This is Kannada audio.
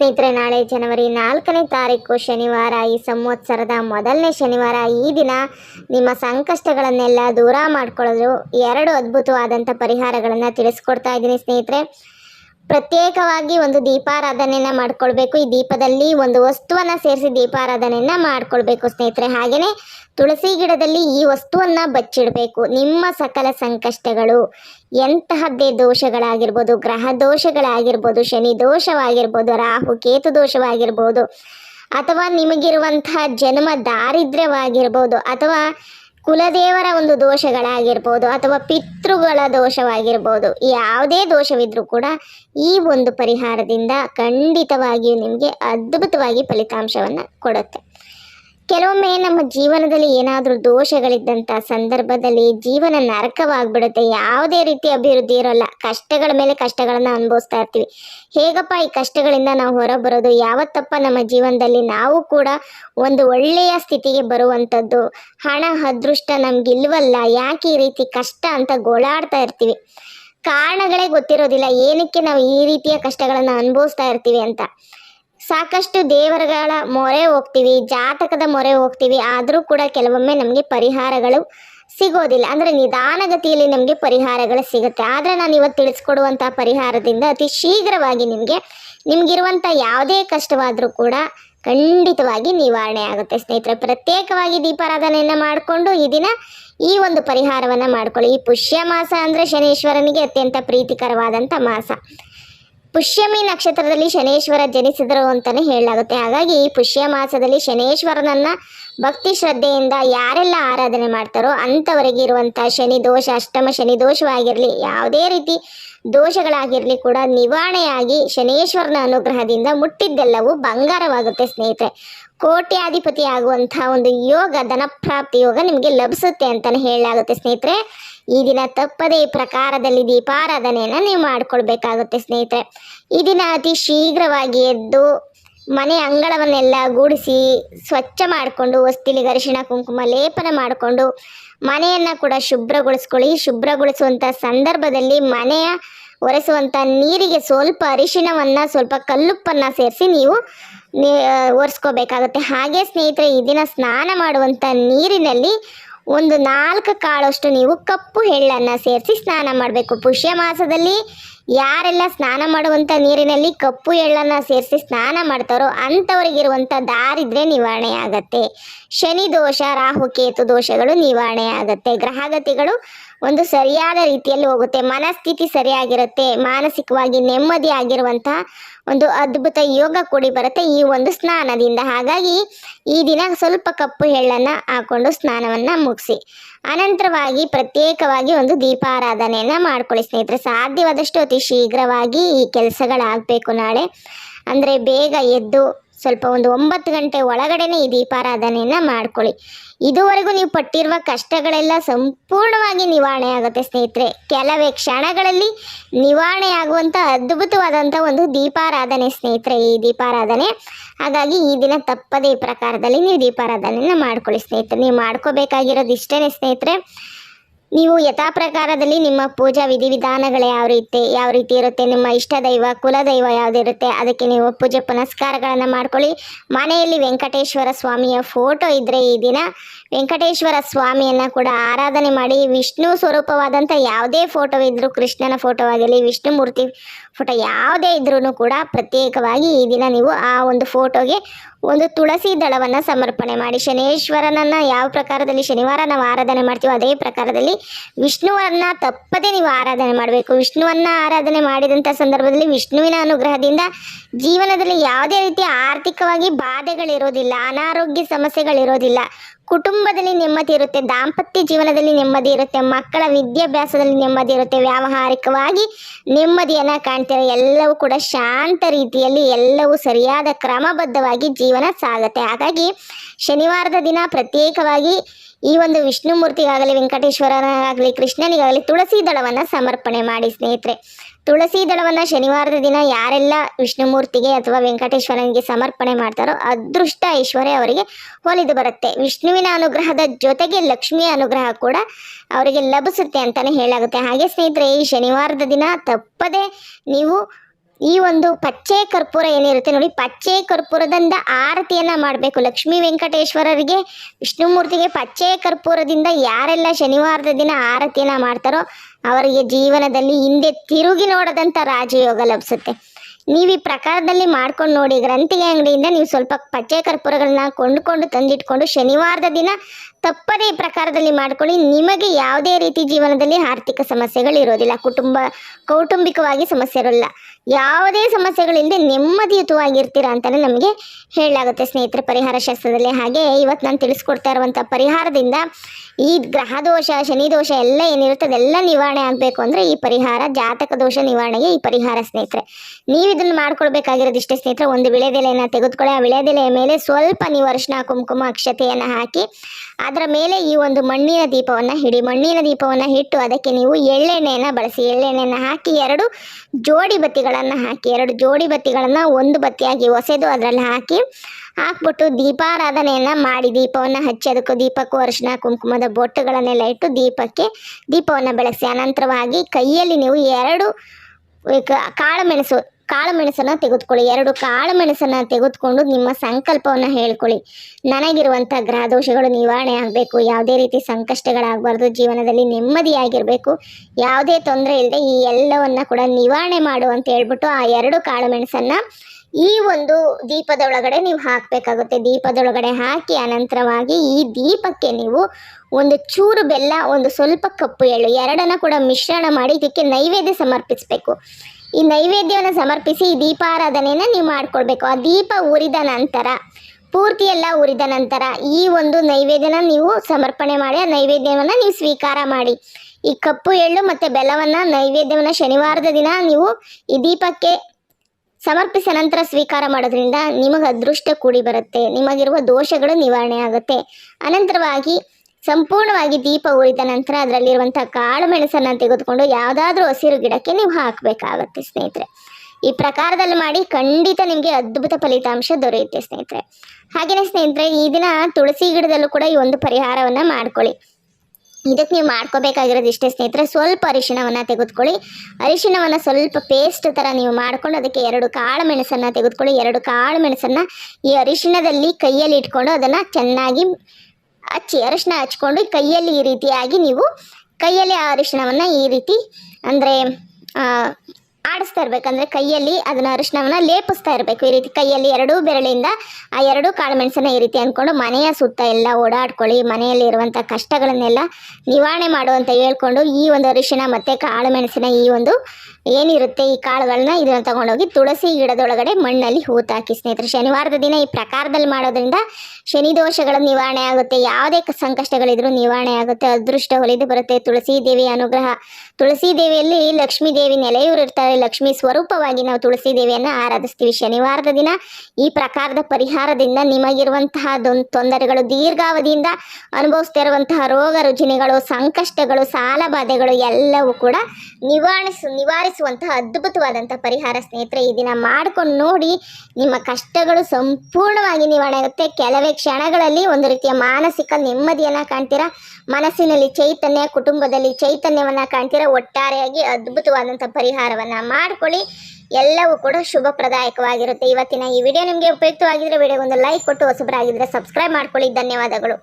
ಸ್ನೇಹಿತರೆ, ನಾಳೆ ಜನವರಿ ನಾಲ್ಕನೇ ತಾರೀಕು ಶನಿವಾರ ಈ ಸಂವತ್ಸರದ ಮೊದಲನೇ ಶನಿವಾರ ಈ ದಿನ ನಿಮ್ಮ ಸಂಕಷ್ಟಗಳನ್ನೆಲ್ಲ ದೂರ ಮಾಡಿಕೊಳ್ಳಲು ಎರಡು ಅದ್ಭುತವಾದಂಥ ಪರಿಹಾರಗಳನ್ನು ತಿಳಿಸ್ಕೊಡ್ತಾ ಇದ್ದೀನಿ ಸ್ನೇಹಿತರೆ. ಪ್ರತ್ಯೇಕವಾಗಿ ಒಂದು ದೀಪಾರಾಧನೆಯನ್ನು ಮಾಡ್ಕೊಳ್ಬೇಕು. ಈ ದೀಪದಲ್ಲಿ ಒಂದು ವಸ್ತುವನ್ನ ಸೇರಿಸಿ ದೀಪಾರಾಧನೆಯನ್ನು ಮಾಡ್ಕೊಳ್ಬೇಕು ಸ್ನೇಹಿತರೆ. ಹಾಗೆಯೇ ತುಳಸಿ ಗಿಡದಲ್ಲಿ ಈ ವಸ್ತುವನ್ನ ಬಚ್ಚಿಡಬೇಕು. ನಿಮ್ಮ ಸಕಲ ಸಂಕಷ್ಟಗಳು, ಎಂತಹದ್ದೇ ದೋಷಗಳಾಗಿರ್ಬೋದು, ಗ್ರಹ ದೋಷಗಳಾಗಿರ್ಬೋದು, ಶನಿ ದೋಷವಾಗಿರ್ಬೋದು, ರಾಹು ಕೇತು ದೋಷವಾಗಿರ್ಬೋದು, ಅಥವಾ ನಿಮಗಿರುವಂತಹ ಜನ್ಮ ದಾರಿದ್ರ್ಯವಾಗಿರ್ಬೋದು, ಅಥವಾ ಕುಲದೇವರ ಒಂದು ದೋಷಗಳಾಗಿರ್ಬೋದು ಅಥವಾ ಪಿತೃಗಳ ದೋಷವಾಗಿರ್ಬೋದು, ಯಾವುದೇ ದೋಷವಿದ್ರೂ ಕೂಡ ಈ ಒಂದು ಪರಿಹಾರದಿಂದ ಖಂಡಿತವಾಗಿಯೂ ನಿಮಗೆ ಅದ್ಭುತವಾಗಿ ಫಲಿತಾಂಶವನ್ನು ಕೊಡುತ್ತೆ. ಕೆಲವೊಮ್ಮೆ ನಮ್ಮ ಜೀವನದಲ್ಲಿ ಏನಾದರೂ ದೋಷಗಳಿದ್ದಂಥ ಸಂದರ್ಭದಲ್ಲಿ ಜೀವನ ನರಕವಾಗ್ಬಿಡುತ್ತೆ. ಯಾವುದೇ ರೀತಿ ಅಭಿವೃದ್ಧಿ ಇರೋಲ್ಲ. ಕಷ್ಟಗಳ ಮೇಲೆ ಕಷ್ಟಗಳನ್ನು ಅನುಭವಿಸ್ತಾ ಇರ್ತೀವಿ. ಹೇಗಪ್ಪ ಈ ಕಷ್ಟಗಳಿಂದ ನಾವು ಹೊರಬರೋದು? ಯಾವತ್ತಪ್ಪ ನಮ್ಮ ಜೀವನದಲ್ಲಿ ನಾವು ಕೂಡ ಒಂದು ಒಳ್ಳೆಯ ಸ್ಥಿತಿಗೆ ಬರುವಂಥದ್ದು? ಹಣ, ಅದೃಷ್ಟ ನಮ್ಗಿಲ್ವಲ್ಲ? ಯಾಕೆ ಈ ರೀತಿ ಕಷ್ಟ ಅಂತ ಗೋಳಾಡ್ತಾ ಇರ್ತೀವಿ? ಕಾರಣಗಳೇ ಗೊತ್ತಿರೋದಿಲ್ಲ. ಏನಕ್ಕೆ ನಾವು ಈ ರೀತಿಯ ಕಷ್ಟಗಳನ್ನು ಅನುಭವಿಸ್ತಾ ಇರ್ತೀವಿ ಅಂತ. ಸಾಕಷ್ಟು ದೇವರುಗಳ ಮೊರೆ ಹೋಗ್ತೀವಿ, ಜಾತಕದ ಮೊರೆ ಹೋಗ್ತೀವಿ. ಆದರೂ ಕೂಡ ಕೆಲವೊಮ್ಮೆ ನಮಗೆ ಪರಿಹಾರಗಳು ಸಿಗೋದಿಲ್ಲ. ಅಂದರೆ ನಿಧಾನಗತಿಯಲ್ಲಿ ನಮಗೆ ಪರಿಹಾರಗಳು ಸಿಗುತ್ತೆ. ಆದರೆ ನಾನು ಇವತ್ತು ತಿಳಿಸ್ಕೊಡುವಂಥ ಪರಿಹಾರದಿಂದ ಅತಿ ಶೀಘ್ರವಾಗಿ ನಿಮಗೆ ನಿಮಗಿರುವಂಥ ಯಾವುದೇ ಕಷ್ಟವಾದರೂ ಕೂಡ ಖಂಡಿತವಾಗಿ ನಿವಾರಣೆ ಆಗುತ್ತೆ ಸ್ನೇಹಿತರೆ. ಪ್ರತ್ಯೇಕವಾಗಿ ದೀಪಾರಾಧನೆಯನ್ನು ಮಾಡಿಕೊಂಡು ಈ ದಿನ ಈ ಒಂದು ಪರಿಹಾರವನ್ನು ಮಾಡಿಕೊಳ್ಳಿ. ಈ ಪುಷ್ಯ ಮಾಸ ಅಂದರೆ ಶನೀಶ್ವರನಿಗೆ ಅತ್ಯಂತ ಪ್ರೀತಿಕರವಾದಂಥ ಮಾಸ. ಪುಷ್ಯಮಿ ನಕ್ಷತ್ರದಲ್ಲಿ ಶನೇಶ್ವರ ಜನಿಸಿದರು ಅಂತಲೇ ಹೇಳಲಾಗುತ್ತೆ. ಹಾಗಾಗಿ ಪುಷ್ಯ ಮಾಸದಲ್ಲಿ ಶನೇಶ್ವರನನ್ನು ಭಕ್ತಿ ಶ್ರದ್ಧೆಯಿಂದ ಯಾರೆಲ್ಲ ಆರಾಧನೆ ಮಾಡ್ತಾರೋ ಅಂಥವರಿಗೆ ಇರುವಂಥ ಶನಿ ದೋಷ, ಅಷ್ಟಮ ಶನಿ ದೋಷವಾಗಿರಲಿ ಯಾವುದೇ ರೀತಿ ದೋಷಗಳಾಗಿರಲಿ ಕೂಡ ನಿವಾರಣೆಯಾಗಿ ಶನೇಶ್ವರನ ಅನುಗ್ರಹದಿಂದ ಮುಟ್ಟಿದ್ದೆಲ್ಲವೂ ಬಂಗಾರವಾಗುತ್ತೆ ಸ್ನೇಹಿತರೆ. ಕೋಟ್ಯಾಧಿಪತಿ ಆಗುವಂಥ ಒಂದು ಯೋಗ, ಧನಪ್ರಾಪ್ತಿ ಯೋಗ ನಿಮಗೆ ಲಭಿಸುತ್ತೆ ಅಂತಲೇ ಹೇಳಲಾಗುತ್ತೆ ಸ್ನೇಹಿತರೆ. ಈ ದಿನ ತಪ್ಪದೇ ಈ ಪ್ರಕಾರದಲ್ಲಿ ದೀಪಾರಾಧನೆಯನ್ನು ನೀವು ಮಾಡಿಕೊಳ್ಬೇಕಾಗುತ್ತೆ ಸ್ನೇಹಿತರೆ. ಈ ದಿನ ಅತಿ ಶೀಘ್ರವಾಗಿ ಎದ್ದು ಮನೆ ಅಂಗಳವನ್ನೆಲ್ಲ ಗೂಡಿಸಿ, ಸ್ವಚ್ಛ ಮಾಡಿಕೊಂಡು ವಸ್ತಿಲಿ ಅರಿಶಿಣ ಕುಂಕುಮ ಲೇಪನ ಮಾಡಿಕೊಂಡು, ಮನೆಯನ್ನು ಕೂಡ ಶುಭ್ರಗೊಳಿಸ್ಕೊಳ್ಳಿ. ಶುಭ್ರಗೊಳಿಸುವಂಥ ಸಂದರ್ಭದಲ್ಲಿ ಮನೆಯ ಒರೆಸುವಂಥ ನೀರಿಗೆ ಸ್ವಲ್ಪ ಅರಿಶಿಣವನ್ನು, ಸ್ವಲ್ಪ ಕಲ್ಲುಪ್ಪನ್ನು ಸೇರಿಸಿ ನೀವು ಒರೆಸ್ಕೋಬೇಕಾಗುತ್ತೆ. ಹಾಗೆ ಸ್ನೇಹಿತರೆ, ಈ ದಿನ ಸ್ನಾನ ಮಾಡುವಂಥ ನೀರಿನಲ್ಲಿ ಒಂದು ನಾಲ್ಕು ಕಾಳಷ್ಟು ನೀವು ಕಪ್ಪು ಎಳ್ಳನ್ನು ಸೇರಿಸಿ ಸ್ನಾನ ಮಾಡಬೇಕು. ಪುಷ್ಯ ಮಾಸದಲ್ಲಿ ಯಾರೆಲ್ಲ ಸ್ನಾನ ಮಾಡುವಂಥ ನೀರಿನಲ್ಲಿ ಕಪ್ಪು ಎಳ್ಳನ್ನು ಸೇರಿಸಿ ಸ್ನಾನ ಮಾಡ್ತಾರೋ ಅಂಥವರಿಗಿರುವಂಥ ದಾರಿದ್ರೆ ನಿವಾರಣೆ ಆಗತ್ತೆ. ಶನಿ ದೋಷ ರಾಹುಕೇತು ದೋಷಗಳು ನಿವಾರಣೆ ಆಗತ್ತೆ. ಗ್ರಹಗತಿಗಳು ಒಂದು ಸರಿಯಾದ ರೀತಿಯಲ್ಲಿ ಹೋಗುತ್ತೆ. ಮನಸ್ಥಿತಿ ಸರಿಯಾಗಿರುತ್ತೆ. ಮಾನಸಿಕವಾಗಿ ನೆಮ್ಮದಿ ಆಗಿರುವಂತಹ ಒಂದು ಅದ್ಭುತ ಯೋಗ ಕೂಡಿ ಬರುತ್ತೆ ಈ ಒಂದು ಸ್ನಾನದಿಂದ. ಹಾಗಾಗಿ ಈ ದಿನ ಸ್ವಲ್ಪ ಕಪ್ಪು ಎಳ್ಳನ್ನು ಹಾಕೊಂಡು ಸ್ನಾನವನ್ನು ಮುಗಿಸಿ, ಅನಂತರವಾಗಿ ಪ್ರತ್ಯೇಕವಾಗಿ ಒಂದು ದೀಪಾರಾಧನೆಯನ್ನು ಮಾಡ್ಕೊಳ್ಳಿ ಸ್ನೇಹಿತರೆ. ಸಾಧ್ಯವಾದಷ್ಟು ಅತಿ ಶೀಘ್ರವಾಗಿ ಈ ಕೆಲಸಗಳಾಗಬೇಕು ನಾಳೆ. ಅಂದರೆ ಬೇಗ ಎದ್ದು ಸ್ವಲ್ಪ ಒಂದು ಒಂಬತ್ತು ಗಂಟೆ ಒಳಗಡೆನೆ ಈ ದೀಪಾರಾಧನೆಯನ್ನು ಮಾಡ್ಕೊಳ್ಳಿ. ಇದುವರೆಗೂ ನೀವು ಪಟ್ಟಿರುವ ಕಷ್ಟಗಳೆಲ್ಲ ಸಂಪೂರ್ಣವಾಗಿ ನಿವಾರಣೆ ಆಗುತ್ತೆ ಸ್ನೇಹಿತರೆ. ಕೆಲವೇ ಕ್ಷಣಗಳಲ್ಲಿ ನಿವಾರಣೆ ಆಗುವಂಥ ಅದ್ಭುತವಾದಂಥ ಒಂದು ದೀಪಾರಾಧನೆ ಸ್ನೇಹಿತರೆ ಈ ದೀಪಾರಾಧನೆ. ಹಾಗಾಗಿ ಈ ದಿನ ತಪ್ಪದೇ ಈ ಪ್ರಕಾರದಲ್ಲಿ ನೀವು ದೀಪಾರಾಧನೆಯನ್ನು ಮಾಡ್ಕೊಳ್ಳಿ ಸ್ನೇಹಿತರೆ. ನೀವು ಮಾಡ್ಕೋಬೇಕಾಗಿರೋದು ಇಷ್ಟೇ ಸ್ನೇಹಿತರೆ. ನೀವು ಯಥಾ ಪ್ರಕಾರದಲ್ಲಿ ನಿಮ್ಮ ಪೂಜಾ ವಿಧಿವಿಧಾನಗಳು ಯಾವ ರೀತಿ ಯಾವ ರೀತಿ ಇರುತ್ತೆ? ನಿಮ್ಮ ಇಷ್ಟ ದೈವ ಕುಲದೈವ ಯಾವುದಿರುತ್ತೆ ಅದಕ್ಕೆ ನೀವು ಪೂಜೆ ಪುನಸ್ಕಾರಗಳನ್ನು ಮಾಡ್ಕೊಳ್ಳಿ. ಮನೆಯಲ್ಲಿ ವೆಂಕಟೇಶ್ವರ ಸ್ವಾಮಿಯ ಫೋಟೋ ಇದ್ದರೆ ಈ ದಿನ ವೆಂಕಟೇಶ್ವರ ಸ್ವಾಮಿಯನ್ನು ಕೂಡ ಆರಾಧನೆ ಮಾಡಿ ವಿಷ್ಣು ಸ್ವರೂಪವಾದಂಥ ಯಾವುದೇ ಫೋಟೋ ಇದ್ದರೂ ಕೃಷ್ಣನ ಫೋಟೋ ಆಗಲಿ ವಿಷ್ಣು ಮೂರ್ತಿ ಫೋಟೋ ಯಾವುದೇ ಇದ್ರೂ ಕೂಡ ಪ್ರತ್ಯೇಕವಾಗಿ ಈ ದಿನ ನೀವು ಆ ಒಂದು ಫೋಟೋಗೆ ಒಂದು ತುಳಸಿ ದಳವನ್ನು ಸಮರ್ಪಣೆ ಮಾಡಿ. ಶನೇಶ್ವರನನ್ನು ಯಾವ ಪ್ರಕಾರದಲ್ಲಿ ಶನಿವಾರ ನಾವು ಆರಾಧನೆ ಮಾಡ್ತೀವೋ ಅದೇ ಪ್ರಕಾರದಲ್ಲಿ ವಿಷ್ಣುವನ್ನ ತಪ್ಪದೇ ನೀವು ಆರಾಧನೆ ಮಾಡಬೇಕು. ವಿಷ್ಣುವನ್ನ ಆರಾಧನೆ ಮಾಡಿದಂಥ ಸಂದರ್ಭದಲ್ಲಿ ವಿಷ್ಣುವಿನ ಅನುಗ್ರಹದಿಂದ ಜೀವನದಲ್ಲಿ ಯಾವುದೇ ರೀತಿಯ ಆರ್ಥಿಕವಾಗಿ ಬಾಧೆಗಳಿರೋದಿಲ್ಲ, ಅನಾರೋಗ್ಯ ಸಮಸ್ಯೆಗಳಿರೋದಿಲ್ಲ. ಕುಟುಂಬದಲ್ಲಿ ನೆಮ್ಮದಿ ಇರುತ್ತೆ, ದಾಂಪತ್ಯ ಜೀವನದಲ್ಲಿ ನೆಮ್ಮದಿ ಇರುತ್ತೆ, ಮಕ್ಕಳ ವಿದ್ಯಾಭ್ಯಾಸದಲ್ಲಿ ನೆಮ್ಮದಿ ಇರುತ್ತೆ, ವ್ಯಾವಹಾರಿಕವಾಗಿ ನೆಮ್ಮದಿಯನ್ನು ಕಾಣ್ತೀರ. ಎಲ್ಲವೂ ಕೂಡ ಶಾಂತ ರೀತಿಯಲ್ಲಿ ಎಲ್ಲವೂ ಸರಿಯಾದ ಕ್ರಮಬದ್ಧವಾಗಿ ಜೀವನ ಸಾಗುತ್ತೆ. ಹಾಗಾಗಿ ಶನಿವಾರದ ದಿನ ಪ್ರತ್ಯೇಕವಾಗಿ ಈ ಒಂದು ವಿಷ್ಣುಮೂರ್ತಿಗಾಗಲಿ, ವೆಂಕಟೇಶ್ವರನಾಗಲಿ, ಕೃಷ್ಣನಿಗಾಗಲಿ ತುಳಸಿ ದಳವನ್ನು ಸಮರ್ಪಣೆ ಮಾಡಿ ಸ್ನೇಹಿತರೆ. ತುಳಸಿ ದಳವನ್ನು ಶನಿವಾರದ ದಿನ ಯಾರೆಲ್ಲ ವಿಷ್ಣುಮೂರ್ತಿಗೆ ಅಥವಾ ವೆಂಕಟೇಶ್ವರನಿಗೆ ಸಮರ್ಪಣೆ ಮಾಡ್ತಾರೋ ಅದೃಷ್ಟ ಐಶ್ವರ್ಯ ಅವರಿಗೆ ಹೊಲಿದು ಬರುತ್ತೆ. ವಿಷ್ಣುವಿನ ಅನುಗ್ರಹದ ಜೊತೆಗೆ ಲಕ್ಷ್ಮಿಯ ಅನುಗ್ರಹ ಕೂಡ ಅವರಿಗೆ ಲಭಿಸುತ್ತೆ ಅಂತಲೇ ಹೇಳಾಗುತ್ತೆ ಹಾಗೆ ಸ್ನೇಹಿತರೆ, ಈ ಶನಿವಾರದ ದಿನ ತಪ್ಪದೆ ನೀವು ಈ ಒಂದು ಪಚ್ಚೆ ಕರ್ಪೂರ ಏನಿರುತ್ತೆ ನೋಡಿ, ಪಚ್ಚೆ ಕರ್ಪೂರದಿಂದ ಆರತಿಯನ್ನ ಮಾಡಬೇಕು. ಲಕ್ಷ್ಮೀ ವೆಂಕಟೇಶ್ವರರಿಗೆ, ವಿಷ್ಣುಮೂರ್ತಿಗೆ ಪಚ್ಚೆ ಕರ್ಪೂರದಿಂದ ಯಾರೆಲ್ಲ ಶನಿವಾರದ ದಿನ ಆರತಿಯನ್ನ ಮಾಡ್ತಾರೋ, ಅವರಿಗೆ ಜೀವನದಲ್ಲಿ ಹಿಂದೆ ತಿರುಗಿ ನೋಡದಂಥ ರಾಜಯೋಗ ಲಭಿಸುತ್ತೆ. ನೀವು ಈ ಪ್ರಕಾರದಲ್ಲಿ ಮಾಡ್ಕೊಂಡು ನೋಡಿ, ಗ್ರಂಥಿಗೆ ಅಂಗಡಿಯಿಂದ ನೀವು ಸ್ವಲ್ಪ ಪಚ್ಚೆ ಕರ್ಪೂರಗಳನ್ನ ಕೊಂಡುಕೊಂಡು ತಂದಿಟ್ಕೊಂಡು ಶನಿವಾರದ ದಿನ ತಪ್ಪದೇ ಈ ಪ್ರಕಾರದಲ್ಲಿ ಮಾಡ್ಕೊಳ್ಳಿ. ನಿಮಗೆ ಯಾವುದೇ ರೀತಿ ಜೀವನದಲ್ಲಿ ಆರ್ಥಿಕ ಸಮಸ್ಯೆಗಳು ಇರೋದಿಲ್ಲ. ಕುಟುಂಬ, ಕೌಟುಂಬಿಕವಾಗಿ ಸಮಸ್ಯೆ ಇರೋಲ್ಲ. ಯಾವುದೇ ಸಮಸ್ಯೆಗಳಿಲ್ಲದೆ ನೆಮ್ಮದಿಯುತವಾಗಿರ್ತೀರಾ ಅಂತಲೇ ನಮಗೆ ಹೇಳಲಾಗುತ್ತೆ ಸ್ನೇಹಿತರ ಪರಿಹಾರ ಶಾಸ್ತ್ರದಲ್ಲಿ. ಹಾಗೆ ಇವತ್ತು ನಾನು ತಿಳಿಸ್ಕೊಡ್ತಾ ಇರುವಂಥ ಪರಿಹಾರದಿಂದ ಈ ಗ್ರಹ ದೋಷ, ಶನಿ ದೋಷ ಎಲ್ಲ ಏನಿರುತ್ತೆ ಅದೆಲ್ಲ ನಿವಾರಣೆ ಆಗಬೇಕು ಅಂದರೆ ಈ ಪರಿಹಾರ, ಜಾತಕ ದೋಷ ನಿವಾರಣೆಗೆ ಈ ಪರಿಹಾರ ಸ್ನೇಹಿತರೆ. ನೀವು ಇದನ್ನು ಮಾಡ್ಕೊಳ್ಬೇಕಾಗಿರೋದು ಇಷ್ಟೇ ಸ್ನೇಹಿತರೆ. ಒಂದು ವಿಳೆದೆಲೆಯನ್ನು ತೆಗೆದುಕೊಳ್ಳಿ. ಆ ವಿಳೆದೆಲೆಯ ಮೇಲೆ ಸ್ವಲ್ಪ ನೀವು ಅರಿಶಿನ ಕುಂಕುಮ, ಅಕ್ಷತೆಯನ್ನು ಹಾಕಿ ಅದರ ಮೇಲೆ ಈ ಒಂದು ಮಣ್ಣಿನ ದೀಪವನ್ನು ಹಿಡಿ ಮಣ್ಣಿನ ದೀಪವನ್ನು ಇಟ್ಟು ಅದಕ್ಕೆ ನೀವು ಎಳ್ಳೆಣ್ಣೆಯನ್ನು ಬಳಸಿ. ಎಳ್ಳೆಣ್ಣೆಯನ್ನು ಹಾಕಿ ಎರಡು ಜೋಡಿ ಬತ್ತಿಗಳನ್ನು ಹಾಕಿ. ಎರಡು ಜೋಡಿ ಬತ್ತಿಗಳನ್ನು ಒಂದು ಬತ್ತಿಯಾಗಿ ಒಸೆದು ಅದರಲ್ಲಿ ಹಾಕಿ ಹಾಕ್ಬಿಟ್ಟು ದೀಪಾರಾಧನೆಯನ್ನು ಮಾಡಿ. ದೀಪವನ್ನು ಹಚ್ಚಿ ಅದಕ್ಕೂ ದೀಪಕ್ಕೂ ಅರಿಶಿನ, ಕುಂಕುಮದ ಬೊಟ್ಟುಗಳನ್ನೆಲ್ಲ ಇಟ್ಟು ದೀಪಕ್ಕೆ ದೀಪವನ್ನು ಬೆಳೆಸಿ. ಅನಂತರವಾಗಿ ಕೈಯಲ್ಲಿ ನೀವು ಎರಡು ಕಾಳು ಕಾಳುಮೆಣಸು ಕಾಳುಮೆಣಸನ್ನು ತೆಗೆದುಕೊಳ್ಳಿ. ಎರಡು ಕಾಳುಮೆಣಸನ್ನು ತೆಗೆದುಕೊಂಡು ನಿಮ್ಮ ಸಂಕಲ್ಪವನ್ನು ಹೇಳ್ಕೊಳ್ಳಿ. ನನಗಿರುವಂಥ ಗ್ರಹ ದೋಷಗಳು ನಿವಾರಣೆ ಆಗಬೇಕು. ಯಾವುದೇ ರೀತಿ ಸಂಕಷ್ಟಗಳಾಗಬಾರ್ದು. ಜೀವನದಲ್ಲಿ ನೆಮ್ಮದಿಯಾಗಿರಬೇಕು. ಯಾವುದೇ ತೊಂದರೆ ಇಲ್ಲದೆ ಈ ಎಲ್ಲವನ್ನು ಕೂಡ ನಿವಾರಣೆ ಮಾಡು ಅಂತ ಹೇಳ್ಬಿಟ್ಟು ಆ ಎರಡು ಕಾಳುಮೆಣಸನ್ನು ಈ ಒಂದು ದೀಪದೊಳಗಡೆ ನೀವು ಹಾಕಬೇಕಾಗುತ್ತೆ. ದೀಪದೊಳಗಡೆ ಹಾಕಿ ಅನಂತರವಾಗಿ ಈ ದೀಪಕ್ಕೆ ನೀವು ಒಂದು ಚೂರು ಬೆಲ್ಲ, ಒಂದು ಸ್ವಲ್ಪ ಕಪ್ಪು ಎಳ್ಳು ಎರಡನ್ನ ಕೂಡ ಮಿಶ್ರಣ ಮಾಡಿ ಇದಕ್ಕೆ ನೈವೇದ್ಯ ಸಮರ್ಪಿಸಬೇಕು. ಈ ನೈವೇದ್ಯವನ್ನು ಸಮರ್ಪಿಸಿ ಈ ದೀಪಾರಾಧನೆಯನ್ನು ನೀವು ಮಾಡಿಕೊಳ್ಬೇಕು. ಆ ದೀಪ ಉರಿದ ನಂತರ, ಪೂರ್ತಿ ಎಲ್ಲ ಉರಿದ ನಂತರ ಈ ಒಂದು ನೈವೇದ್ಯನ ನೀವು ಸಮರ್ಪಣೆ ಮಾಡಿ, ಆ ನೈವೇದ್ಯವನ್ನು ನೀವು ಸ್ವೀಕಾರ ಮಾಡಿ. ಈ ಕಪ್ಪು, ಎಳ್ಳು ಮತ್ತು ಬೆಲ್ಲವನ್ನು ನೈವೇದ್ಯವನ್ನು ಶನಿವಾರದ ದಿನ ನೀವು ಈ ದೀಪಕ್ಕೆ ಸಮರ್ಪಿಸಿದ ನಂತರ ಸ್ವೀಕಾರ ಮಾಡೋದ್ರಿಂದ ನಿಮಗೆ ಅದೃಷ್ಟ ಕೂಡಿ ಬರುತ್ತೆ. ನಿಮಗಿರುವ ದೋಷಗಳು ನಿವಾರಣೆ ಆಗುತ್ತೆ. ಅನಂತರವಾಗಿ ಸಂಪೂರ್ಣವಾಗಿ ದೀಪ ಉರಿದ ನಂತರ ಅದರಲ್ಲಿರುವಂಥ ಕಾಳು ಮೆಣಸನ್ನು ತೆಗೆದುಕೊಂಡು ಯಾವುದಾದ್ರೂ ಹಸಿರು ಗಿಡಕ್ಕೆ ನೀವು ಹಾಕಬೇಕಾಗತ್ತೆ ಸ್ನೇಹಿತರೆ. ಈ ಪ್ರಕಾರದಲ್ಲಿ ಮಾಡಿ ಖಂಡಿತ ನಿಮಗೆ ಅದ್ಭುತ ಫಲಿತಾಂಶ ದೊರೆಯುತ್ತೆ ಸ್ನೇಹಿತರೆ. ಹಾಗೆಯೇ ಸ್ನೇಹಿತರೆ, ಈ ದಿನ ತುಳಸಿ ಗಿಡದಲ್ಲೂ ಕೂಡ ಈ ಒಂದು ಪರಿಹಾರವನ್ನು ಮಾಡ್ಕೊಳ್ಳಿ. ಇದಕ್ಕೆ ನೀವು ಮಾಡ್ಕೋಬೇಕಾಗಿರೋದು ಇಷ್ಟೇ ಸ್ನೇಹಿತರೆ, ಸ್ವಲ್ಪ ಅರಿಶಿಣವನ್ನು ತೆಗೆದುಕೊಳ್ಳಿ. ಅರಿಶಿಣವನ್ನು ಸ್ವಲ್ಪ ಪೇಸ್ಟ್ ಥರ ನೀವು ಮಾಡ್ಕೊಂಡು ಅದಕ್ಕೆ ಎರಡು ಕಾಳು ಮೆಣಸನ್ನು ತೆಗೆದುಕೊಳ್ಳಿ. ಎರಡು ಕಾಳು ಮೆಣಸನ್ನು ಈ ಅರಿಶಿಣದಲ್ಲಿ ಕೈಯಲ್ಲಿ ಇಟ್ಕೊಂಡು ಅದನ್ನು ಚೆನ್ನಾಗಿ ಹಚ್ಚಿ ಅರಿಶಿಣ ಹಚ್ಕೊಂಡು ಕೈಯಲ್ಲಿ ಈ ರೀತಿಯಾಗಿ ನೀವು ಕೈಯಲ್ಲಿ ಆ ಅರಿಶಿಣವನ್ನು ಈ ರೀತಿ ಅಂದರೆ ಆಡಿಸ್ತಾ ಇರ್ಬೇಕಂದ್ರೆ ಕೈಯಲ್ಲಿ ಅದನ್ನು ಅರಿಶಿಣವನ್ನು ಲೇಪಿಸ್ತಾ ಇರಬೇಕು. ಈ ರೀತಿ ಕೈಯಲ್ಲಿ ಎರಡೂ ಬೆರಳಿಂದ ಆ ಎರಡೂ ಕಾಳುಮೆಣಸನ್ನ ಈ ರೀತಿ ಅಂದ್ಕೊಂಡು ಮನೆಯ ಸುತ್ತ ಎಲ್ಲ ಓಡಾಡ್ಕೊಳ್ಳಿ. ಮನೆಯಲ್ಲಿ ಇರುವಂಥ ಕಷ್ಟಗಳನ್ನೆಲ್ಲ ನಿವಾರಣೆ ಮಾಡುವಂತ ಹೇಳ್ಕೊಂಡು ಈ ಒಂದು ಅರಿಶಿನ ಮತ್ತು ಕಾಳುಮೆಣಸಿನ ಈ ಒಂದು ಏನಿರುತ್ತೆ ಈ ಕಾಳುಗಳನ್ನ ಇದನ್ನ ತಗೊಂಡೋಗಿ ತುಳಸಿ ಗಿಡದೊಳಗಡೆ ಮಣ್ಣಲ್ಲಿ ಹೂತಾಕಿ. ಸ್ನೇಹಿತರೆ, ಶನಿವಾರದ ದಿನ ಈ ಪ್ರಕಾರದಲ್ಲಿ ಮಾಡೋದ್ರಿಂದ ಶನಿ ದೋಷಗಳ ನಿವಾರಣೆ ಆಗುತ್ತೆ. ಯಾವುದೇ ಸಂಕಷ್ಟಗಳಿದ್ರು ಸಂಕಷ್ಟಗಳಿದ್ರೂ ನಿವಾರಣೆ ಆಗುತ್ತೆ. ಅದೃಷ್ಟ ಹೊಲಿದು ಬರುತ್ತೆ. ತುಳಸಿ ದೇವಿ ಅನುಗ್ರಹ ತುಳಸಿ ದೇವಿಯಲ್ಲಿ ಲಕ್ಷ್ಮೀ ದೇವಿ ನೆಲೆಯೂರಿರ್ತಾರೆ ಲಕ್ಷ್ಮೀ ಸ್ವರೂಪವಾಗಿ ನಾವು ತುಳಸಿ ದೇವಿಯನ್ನು ಆರಾಧಿಸ್ತೀವಿ. ಶನಿವಾರದ ದಿನ ಈ ಪ್ರಕಾರದ ಪರಿಹಾರದಿಂದ ನಿಮಗಿರುವಂತಹ ತೊಂದರೆಗಳು ದೀರ್ಘಾವಧಿಯಿಂದ ಅನುಭವಿಸ್ತಾ ಇರುವಂತಹ ರೋಗ ರುಜಿನಿಗಳು, ಸಂಕಷ್ಟಗಳು, ಸಾಲ ಬಾಧೆಗಳು ಎಲ್ಲವೂ ಕೂಡ ನಿವಾರಿಸು, ನಿವಾರಿಸುವಂತಹ ಅದ್ಭುತವಾದಂತಹ ಪರಿಹಾರ ಸ್ನೇಹಿತರೆ, ಈ ದಿನ ಮಾಡ್ಕೊಂಡು ನೋಡಿ ನಿಮ್ಮ ಕಷ್ಟಗಳು ಸಂಪೂರ್ಣವಾಗಿ ನಿವಾರಣೆ ಆಗುತ್ತೆ ಕೆಲವೇ ಕ್ಷಣಗಳಲ್ಲಿ ಒಂದು ರೀತಿಯ ಮಾನಸಿಕ ನೆಮ್ಮದಿಯನ್ನು ಕಾಣ್ತೀರಾ? ಮನಸ್ಸಿನಲ್ಲಿ ಚೈತನ್ಯ, ಕುಟುಂಬದಲ್ಲಿ ಚೈತನ್ಯವನ್ನು ಕಾಣ್ತೀರಾ? ಒಟ್ಟಾರೆಯಾಗಿ ಅದ್ಭುತವಾದಂಥ ಪರಿಹಾರವನ್ನು ಮಾಡ್ಕೊಳ್ಳಿ. ಎಲ್ಲವೂ ಕೂಡ ಶುಭಪ್ರದಾಯಕವಾಗಿರುತ್ತೆ. ಇವತ್ತಿನ ಈ ವಿಡಿಯೋ ನಿಮಗೆ ವಿಡಿಯೋ ವಿಡಿಯೋಗೊಂದು ಲೈಕ್ ಕೊಟ್ಟು ಹೊಸಬರಾಗಿದ್ದರೆ ಸಬ್ಸ್ಕ್ರೈಬ್ ಮಾಡ್ಕೊಳ್ಳಿ. ಧನ್ಯವಾದಗಳು.